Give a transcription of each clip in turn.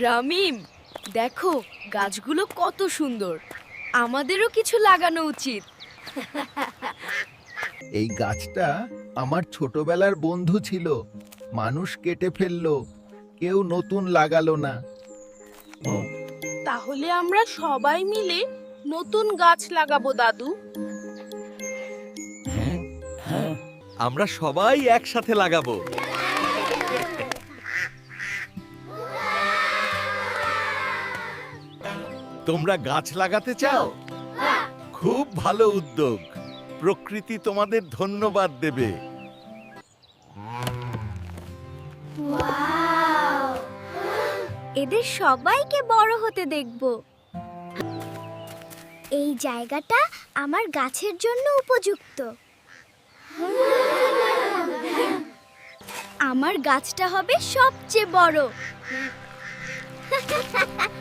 রামিম দেখো গাছগুলো কত সুন্দর। আমাদেরও কিছু লাগানো উচিত। এই গাছটা আমার ছোটবেলার বন্ধু ছিল। মানুষ কেটে ফেলল কেউ নতুন লাগালো না। তাহলে আমরা সবাই মিলে নতুন গাছ লাগাবো দাদু। আমরা সবাই একসাথে লাগাবো। তোমরা গাছ লাগাতে চাও? খুব ভালো উদ্যোগ। প্রকৃতি তোমাদের ধন্যবাদ দেবে। এদের সবাইকে বড় হতে দেখব। এই জায়গাটা আমার গাছের জন্য উপযুক্ত। আমার গাছটা হবে সবচেয়ে বড়।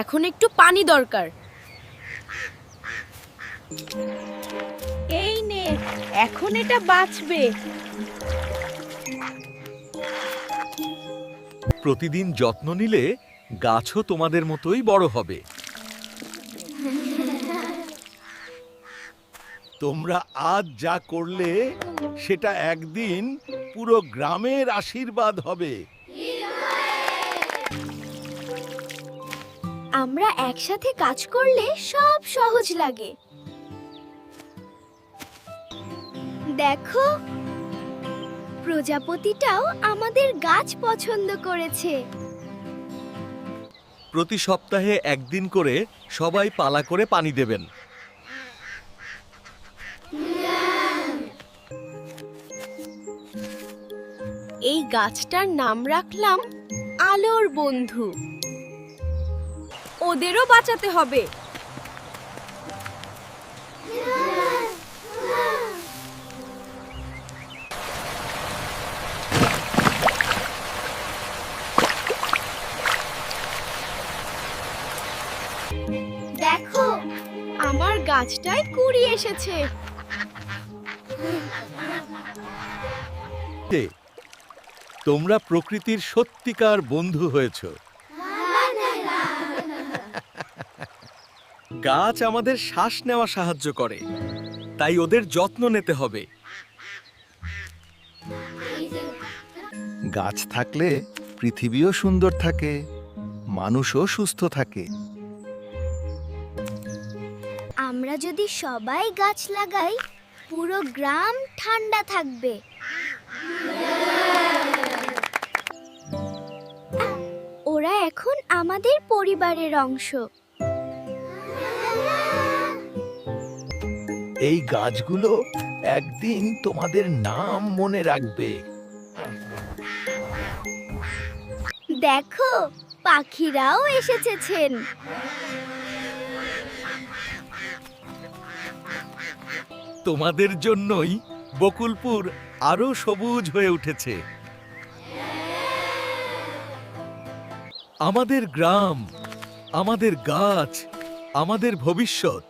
এখন একটু পানি দরকার। এই নে, এখন এটা বাঁচবে। প্রতিদিন যত্ন নিলে গাছও তোমাদের মতোই বড় হবে। তোমরা আজ যা করলে, সেটা একদিন পুরো গ্রামের আশীর্বাদ হবে। আমরা একসাথে কাজ করলে সব সহজ লাগে। দেখো প্রজাপতিটাও আমাদের গাছ পছন্দ করেছে। প্রতি সপ্তাহে একদিন করে সবাই পালা করে পানি দেবেন। এই গাছটার নাম রাখলাম আলোর বন্ধু। ওদেরও বাঁচাতে হবে। দেখো আমার গাছটায় কুড়ি এসেছে। তোমরা প্রকৃতির সত্যিকার বন্ধু হয়েছ। গাছ আমাদের শ্বাস নেওয়া সাহায্য করে। তাই ওদের যত্ন নিতে হবে। গাছ থাকলে পৃথিবীও সুন্দর থাকে, মানুষও সুস্থ থাকে। আমরা যদি সবাই গাছ লাগাই, পুরো গ্রাম ঠান্ডা থাকবে। ওরা এখন আমাদের পরিবারের অংশ। এই গাছগুলো একদিন তোমাদের নাম মনে রাখবে। দেখো পাখিরাও এসেছেন তোমাদের জন্যই বকুলপুর আরও সবুজ হয়ে উঠেছে। আমাদের গ্রাম আমাদের গাছ আমাদের ভবিষ্যৎ